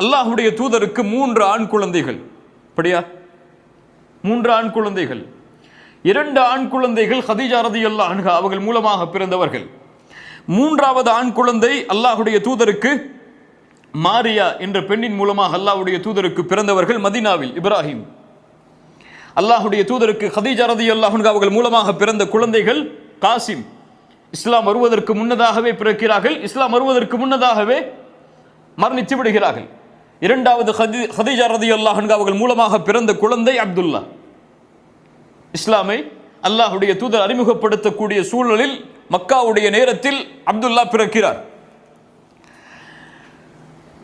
அல்லாஹுடைய தூதருக்கு மூன்று ஆண் குழந்தைகள். அப்படியா மூன்று ஆண் குழந்தைகள். இரண்டு ஆண் குழந்தைகள் ஹதீஜா ரதியல்லாஹு அன்ஹா அவர்கள் மூலமாக பிறந்தவர்கள். மூன்றாவது ஆண் குழந்தை அல்லாஹுடைய தூதருக்கு மாரியா என்ற பெண்ணின் மூலமாக அல்லாஹுடைய தூதருக்கு பிறந்தவர்கள் மதீனாவில் இப்ராஹிம். அல்லாஹுடைய தூதருக்கு ஹதீஜா ரதியல்லாஹு அன்ஹா அவர்கள் மூலமாக பிறந்த குழந்தைகள் காசிம். இஸ்லாம் வருவதற்கு முன்னதாகவே பிறக்கிறார்கள். இஸ்லாம் வருவதற்கு முன்னதாகவே மரணித்து விடுகிறார்கள். இரண்டாவது ஹதி ஹதீஜா ரதியல்லாஹு அன்ஹா அவர்கள் மூலமாக பிறந்த குழந்தை அப்துல்லா. இஸ்லாமை அல்லாஹுடைய தூதர் அறிமுகப்படுத்தக்கூடிய சூழலில் மக்காவுடைய நேரத்தில் அப்துல்லா பிறக்கிறார்.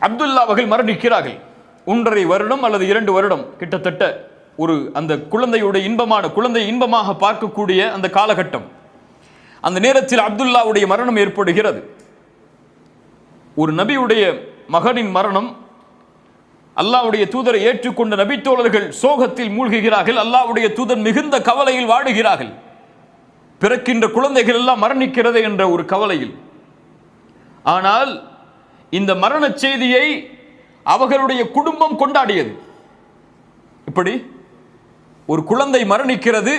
அப்துல்லா அவர்கள் மரணிக்கிறார்கள். ஒன்றரை வருடம் அல்லது இரண்டு வருடம் கிட்டத்தட்ட ஒரு அந்த குழந்தையுடைய இன்பமான குழந்தை இன்பமாக பார்க்கக்கூடிய அந்த காலகட்டம். அந்த நேரத்தில் அப்துல்லாவுடைய மரணம் ஏற்படுகிறது. ஒரு நபியுடைய மகனின் மரணம் அல்லாவுடைய தூதரை ஏற்றுக்கொண்ட நபித்தோழர்கள் சோகத்தில் மூழ்குகிறார்கள். அல்லாவுடைய தூதர் மிகுந்த கவலையில் வாடுகிறார்கள். பிறக்கின்ற குழந்தைகள் எல்லாம் மரணிக்கிறது என்ற ஒரு கவலையில். ஆனால் இந்த மரணச் செய்தியை அவர்களுடைய குடும்பம் கொண்டாடியது. இப்படி ஒரு குழந்தை மரணிக்கிறது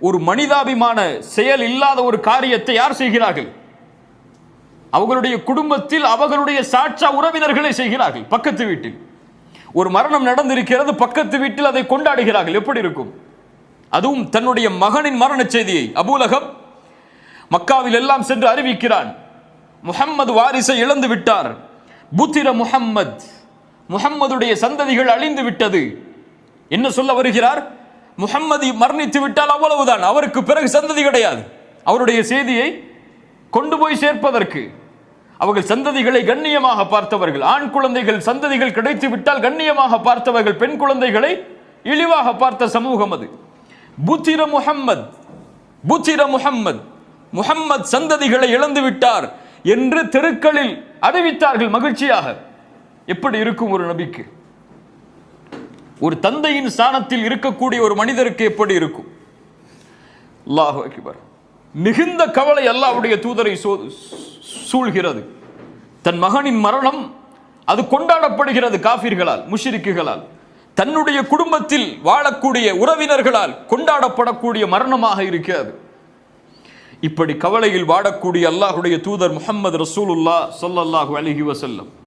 ஒரு மனிதாபிமான செயல் இல்லாத ஒரு காரியத்தை யார் செய்கிறார்கள்? அவர்களுடைய குடும்பத்தில் அவர்களுடைய சாட்சா உறவினர்களை செய்கிறார்கள் பக்கத்து வீட்டில். ஒரு மரணம் நடந்திருக்கிறது பக்கத்து வீட்டில் அதை கொண்டாடுகிறார்கள். எப்படி இருக்கும்? அதுவும் தன்னுடைய மகனின் மரணச் செய்தியை. அபூலகம் மக்காவில் எல்லாம் சென்று அறிவிக்கிறான். முஹம்மது வாரிசை இழந்து விட்டார். புத்திர முகம்மத் முகம்மதுடைய சந்ததிகள் அழிந்து விட்டது. என்ன சொல்ல வருகிறார்? முஹம்மது மரணித்து விட்டால் அவ்வளவுதான். அவருக்கு பிறகு சந்ததி கிடையாது. அவருடைய செய்தியை கொண்டு போய் சேர்ப்பதற்கு. அவர்கள் சந்ததிகளை கண்ணியமாக பார்த்தவர்கள் ஆண் குழந்தைகள் சந்ததிகள் கிடைத்து விட்டால் கண்ணியமாக பார்த்தவர்கள் பெண் குழந்தைகளை இழிவாக பார்த்த சமூகம் அது. புத்திர முகம்மத் புத்திர முகம்மத் முகம்மது சந்ததிகளை இழந்து விட்டார் என்று தெருக்களில் அறிவித்தார்கள் மகிழ்ச்சியாக. எப்படி இருக்கும் ஒரு நபிக்கு? ஒரு தந்தையின் ஸ்தானத்தில் இருக்கக்கூடிய ஒரு மனிதருக்கு எப்படி இருக்கும்? அல்லாஹு அக்பர். மிகுந்த கவலை அல்லாவுடைய தூதரை சோ- சூழ்கிறது. தன் மகனின் மரணம் அது கொண்டாடப்படுகிறது காஃபிர்களால் முஷிரிக்குகளால். தன்னுடைய குடும்பத்தில் வாழக்கூடிய உறவினர்களால் கொண்டாடப்படக்கூடிய மரணமாக இருக்கிறது. இப்படி கவலையில் வாடக்கூடிய அல்லாஹுடைய தூதர் முகமது ரசூலுல்லாஹ் சொல்லல்லாஹு அலிஹி வசல்லம்